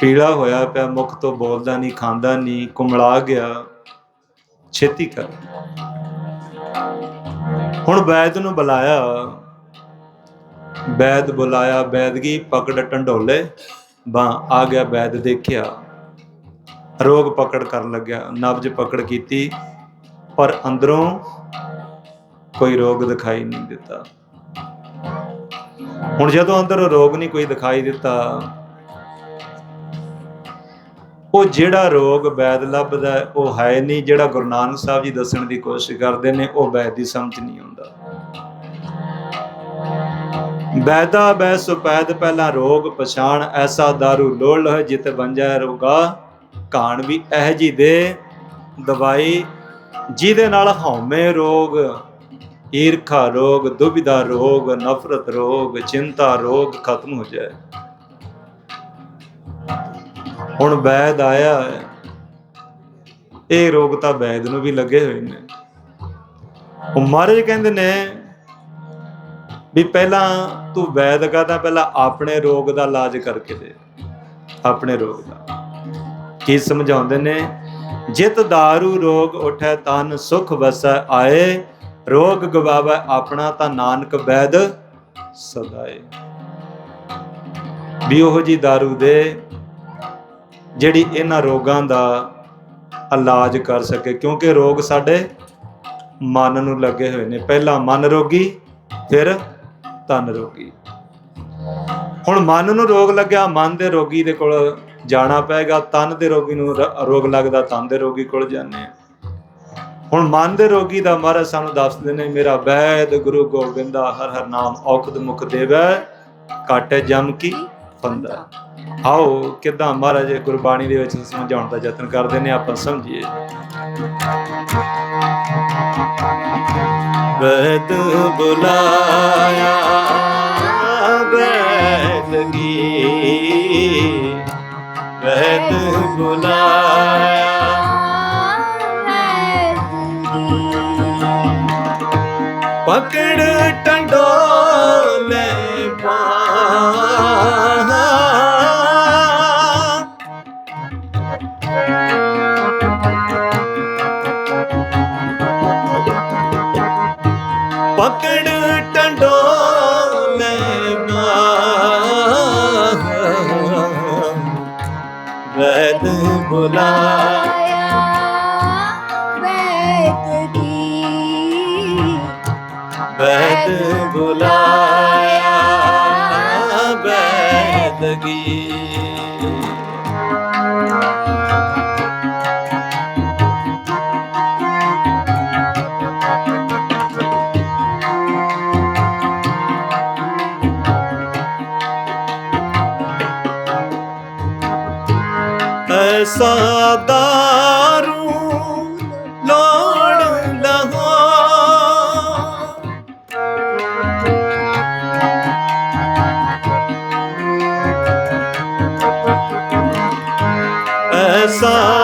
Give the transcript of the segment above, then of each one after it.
ਪੀਲਾ ਹੋਇਆ ਪਿਆ, ਮੁਖ ਤੋਂ ਬੋਲਦਾ ਨਹੀਂ ਖਾਂਦਾ ਨਹੀਂ ਕੁਮਲਾ ਗਿਆ। ਛੇਤੀ ਕਰ। ਹੁਣ ਵੈਦ ਨੂੰ ਬੁਲਾਇਆ। ਵੈਦ ਬੁਲਾਇਆ ਵੈਦਗੀ ਪਕੜ ਟੰਡੋਲੇ। ਬਾ ਆ ਗਿਆ ਵੈਦ ਦੇਖਿਆ। ਰੋਗ ਪਕੜ ਕਰਨ ਲੱਗਿਆ, ਨਬਜ ਪਕੜ ਕੀਤੀ, ਪਰ ਅੰਦਰੋਂ ਕੋਈ ਰੋਗ ਦਿਖਾਈ ਨਹੀਂ ਦਿੱਤਾ। ਹੁਣ ਜਦੋਂ ਅੰਦਰ ਰੋਗ ਨਹੀਂ ਕੋਈ ਦਿਖਾਈ ਦਿੱਤਾ ਉਹ ਜਿਹੜਾ ਰੋਗ ਵੈਦ ਲੱਭਦਾ ਉਹ ਹੈ ਨਹੀਂ। ਜਿਹੜਾ ਗੁਰੂ ਨਾਨਕ ਸਾਹਿਬ ਜੀ ਦੱਸਣ ਦੀ ਕੋਸ਼ਿਸ਼ ਕਰਦੇ ਨੇ, ਉਹ ਵੈਦ ਦੀ ਸਮਝ ਨਹੀਂ ਆਉਂਦਾ। ਵੈਦਾ ਬੈ ਸੁਪੈਦ ਪਹਿਲਾ ਰੋਗ ਪਛਾਣ, ਐਸਾ दारू ਲੋੜ ਹੈ ਜਿਤ ਬੰਜੈ ਰੋਗਾ। ਕਾਣ ਵੀ ਇਹ ਜੀ ਦੇ ਦਵਾਈ, ਜਿਹਦੇ ਨਾਲ ਹਉਮੈ ਰੋਗ, ਈਰਖਾ ਰੋਗ, ਦੁਬਿਧਾ ਰੋਗ, ਨਫ਼ਰਤ ਰੋਗ, ਚਿੰਤਾ ਰੋਗ ਖਤਮ ਹੋ ਜਾਏ। ਹੁਣ ਵੈਦ ਆਇਆ ਹੈ ਇਹ ਰੋਗ ਤਾਂ ਵੈਦ ਨੂੰ ਵੀ ਲੱਗੇ ਹੋਏ ਨੇ ਉਹ ਮਹਾਰਾਜ ਕਹਿੰਦੇ ਨੇ ਵੀ ਪਹਿਲਾਂ ਤੂੰ ਵੈਦ ਕਰਦਾ ਪਹਿਲਾਂ ਆਪਣੇ ਰੋਗ ਦਾ ਇਲਾਜ ਕਰਕੇ ਦੇ ਆਪਣੇ ਰੋਗ ਦਾ ਕੀ ਸਮਝਾਉਂਦੇ ਨੇ ਜਿਤ दारू ਰੋਗ ਉਠੈ ਤਨ ਸੁਖ ਵਸੈ ਆਏ ਰੋਗ ਗਵਾਵੈ ਆਪਣਾ ਤਾਂ ਨਾਨਕ ਵੈਦ ਸਦਾਏ ਵੀ ਉਹ ਜੀ दारू ਦੇ ਜਿਹੜੀ ਇਹਨਾਂ ਰੋਗਾਂ ਦਾ ਇਲਾਜ ਕਰ ਸਕੇ ਕਿਉਂਕਿ ਰੋਗ ਸਾਡੇ ਮਨ ਨੂੰ ਲੱਗੇ ਹੋਏ ਨੇ। ਪਹਿਲਾਂ ਮਨ ਰੋਗੀ ਫਿਰ ਤਨ ਰੋਗੀ। ਹੁਣ ਮਨ ਨੂੰ ਰੋਗ ਲੱਗਿਆ ਮਨ ਦੇ ਰੋਗੀ ਦੇ ਕੋਲ ਜਾਣਾ ਪਏਗਾ ਤਨ ਦੇ ਰੋਗੀ ਨੂੰ ਰੋਗ ਲੱਗਦਾ ਤਨ ਦੇ ਰੋਗੀ ਕੋਲ ਜਾਂਦੇ ਆ ਹੁਣ ਮਨ ਦੇ ਰੋਗੀ ਦਾ ਮਹਾਰਾਜ ਸਾਨੂੰ ਦੱਸਦੇ ਨੇ ਮੇਰਾ ਵੈਦ ਗੁਰੂ ਗੋਬਿੰਦਾ ਹਰ ਹਰ ਨਾਮ ਔਖਦ ਮੁਖ ਦੇਵੈ ਕਾਟੇ ਜਮ ਕੀ ਫੰਦਾ ਆਓ ਕਿਦਾਂ ਮਹਾਰਾਜ ਗੁਰਬਾਣੀ ਦੇ ਵਿੱਚ ਸਮਝਾਉਣ ਦਾ ਯਤਨ ਕਰਦੇ ਨੇ ਆਪਾਂ ਸਮਝੀਏ। ਵੈਦ ਬੁਲਾਇਆ ਕੀ। ਵੈਦ ਬੁਲਾਇਆ। ਪਕੜ ਪਕੜ ਟੰਡੋਲੇ ਬਾਹ ਵੈਦ ਬੁਲਾਇਆ ਵੈਦ ਬੁਲਾਇਆ। ਵੈਦਗੀ ਐਸਾ ਦਾਰੂ ਲੋੜ ਲਹਾ ਐਸਾ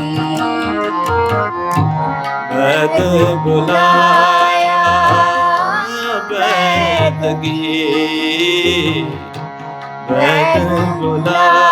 ਵੈਦ ਬੁਲਾਇਆ ਵੈਦ ਕੀ ਵੈਦ ਬੁਲਾਇਆ